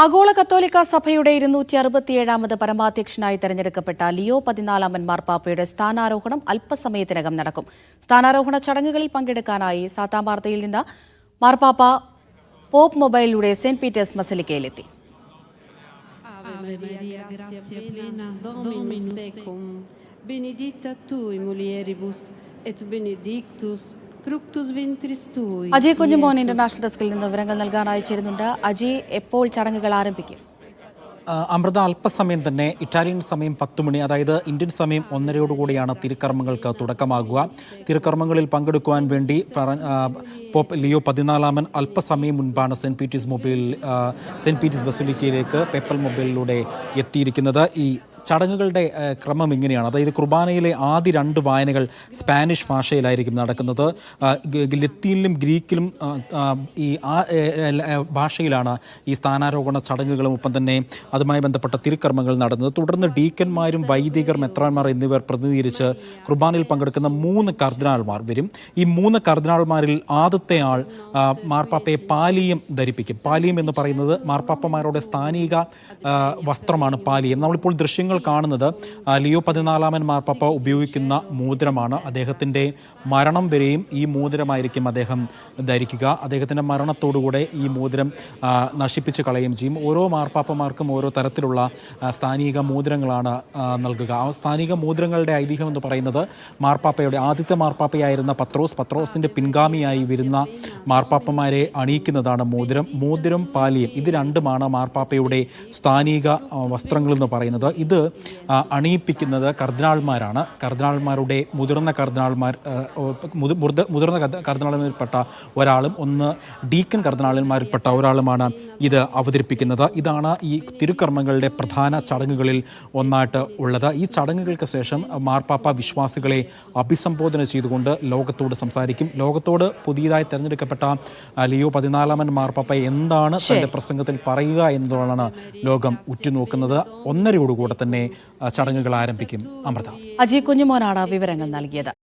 ആഗോള കത്തോലിക്ക സഭയുടെ ഇരുന്നൂറ്റി അറുപത്തിയേഴാമത് പരമാധ്യക്ഷനായി തെരഞ്ഞെടുക്കപ്പെട്ട ലിയോ പതിനാലാമൻ മാർപ്പാപ്പയുടെ സ്ഥാനാരോഹണം അല്പസമയത്തിനകം നടക്കും. സ്ഥാനാരോഹണ ചടങ്ങുകളിൽ പങ്കെടുക്കാനായി സാത്താമാർത്തയിൽ നിന്ന് മാർപ്പാപ്പ പോപ്പ് മൊബൈലിലൂടെ സെന്റ് പീറ്റേഴ്സ് മസലിക്കയിലെത്തി. Benedicta tu, mulieribus, et benedictus. Ajay Kunjumon international ഡെസ്കിൽ നിന്ന് വിവരങ്ങൾ നൽകാൻ അയച്ചിരുന്നുണ്ട്. അജയ് എപ്പോൾ ചടങ്ങുകൾ ആരംഭിക്കും? അമൃത അല്പസമയം തന്നെ ഇറ്റാലിയൻ സമയം പത്ത് മണി അതായത് ഇന്ത്യൻ സമയം ഒന്നരയോടുകൂടിയാണ് തിരുക്കർമ്മങ്ങൾക്ക് തുടക്കമാകുക. തിരുക്കർമ്മങ്ങളിൽ പങ്കെടുക്കുവാൻ വേണ്ടി പോപ്പ് ലിയോ പതിനാലാമൻ അല്പസമയം മുൻപാണ് Saint Peter's mobile Saint Peter's ബസുലിക്കയിലേക്ക് papal മൊബൈലിലൂടെ എത്തിയിരിക്കുന്നത്. ഈ ചടങ്ങുകളുടെ ക്രമം ഇങ്ങനെയാണ്. അതായത് കുർബാനയിലെ ആദ്യ രണ്ട് വായനകൾ സ്പാനിഷ് ഭാഷയിലായിരിക്കും നടക്കുന്നത്. ലത്തീനിലും ഗ്രീക്കിലും ഈ ഭാഷയിലാണ് ഈ സ്ഥാനാരോഹണ ചടങ്ങുകളും ഒപ്പം തന്നെ അതുമായി ബന്ധപ്പെട്ട തിരുക്കർമ്മങ്ങൾ നടന്നത്. തുടർന്ന് ഡീക്കന്മാരും വൈദികർ മെത്രാന്മാർ എന്നിവർ പ്രതിനിധീകരിച്ച് കുർബാനയിൽ പങ്കെടുക്കുന്ന മൂന്ന് കർദിനാൾമാർ വരും. ഈ മൂന്ന് കർദിനാൾമാരിൽ ആദ്യത്തെ ആൾ മാർപ്പാപ്പയെ പാലിയം ധരിപ്പിക്കും. പാലിയം എന്ന് പറയുന്നത് മാർപ്പാപ്പമാരുടെ സ്ഥാനിക വസ്ത്രമാണ് പാലിയം. നമ്മളിപ്പോൾ ദൃശ്യങ്ങൾ കാണുന്നത് ലിയോ പതിനാലാമൻ മാർപ്പാപ്പ ഉപയോഗിക്കുന്ന മോതിരമാണ്. അദ്ദേഹത്തിന്റെ മരണം വരെയും ഈ മോതിരമായിരിക്കും അദ്ദേഹം ധരിക്കുക. അദ്ദേഹത്തിന്റെ മരണത്തോടുകൂടെ ഈ മോതിരം നശിപ്പിച്ച് കളയുകയും ചെയ്യും. ഓരോ മാർപ്പാപ്പമാർക്കും ഓരോ തരത്തിലുള്ള സ്ഥാനിക മോതിരങ്ങളാണ് നൽകുക. ആ സ്ഥാനിക മോതിരങ്ങളുടെ ഐതിഹ്യം എന്ന് പറയുന്നത് മാർപ്പാപ്പയുടെ ആദ്യത്തെ മാർപ്പാപ്പയായിരുന്ന പത്രോസ്. പത്രോസിന്റെ പിൻഗാമിയായി വരുന്ന മാർപ്പാപ്പമാരെ അണിയിക്കുന്നതാണ് മോതിരം. മോതിരം പാലിയം ഇത് രണ്ടുമാണ് മാർപ്പാപ്പയുടെ സ്ഥാനിക വസ്ത്രങ്ങളെന്ന് പറയുന്നത്. ഇത് അണിയിപ്പിക്കുന്നത് കർദിനാൾമാരാണ് കർദിനാൾമാരുടെ മുതിർന്ന കർദിനാൾമാർ മുതിർന്ന- മുതിർന്ന കർദ- കർദിനാൾമാരിൽപ്പെട്ട ഒരാളും ഒന്ന് ഡീക്കൻ കർദിനാളന്മാരിൽപ്പെട്ട ഒരാളുമാണ് ഇത് അവതരിപ്പിക്കുന്നത്. ഇതാണ് ഈ തിരുക്കർമ്മങ്ങളുടെ പ്രധാന ചടങ്ങുകളിൽ ഒന്നായിട്ട് ഉള്ളത്. ഈ ചടങ്ങുകൾക്ക് ശേഷം മാർപ്പാപ്പ വിശ്വാസികളെ അഭിസംബോധന ചെയ്തുകൊണ്ട് ലോകത്തോട് സംസാരിക്കും. ലോകത്തോട് പുതിയതായി തിരഞ്ഞെടുക്കപ്പെട്ട ലിയോ പതിനാലാമൻ മാർപ്പാപ്പ എന്താണ് തന്റെ പ്രസംഗത്തിൽ പറയുക എന്നതാണ് ലോകം ഉറ്റുനോക്കുന്നത്. ഒന്നരയോടുകൂടെ തന്നെ ആ, ചടങ്ങുകൾ ആരംഭിക്കും. അമൃത. അജയ് കുഞ്ഞുമോനാണ് വിവരങ്ങൾ നൽകിയത്.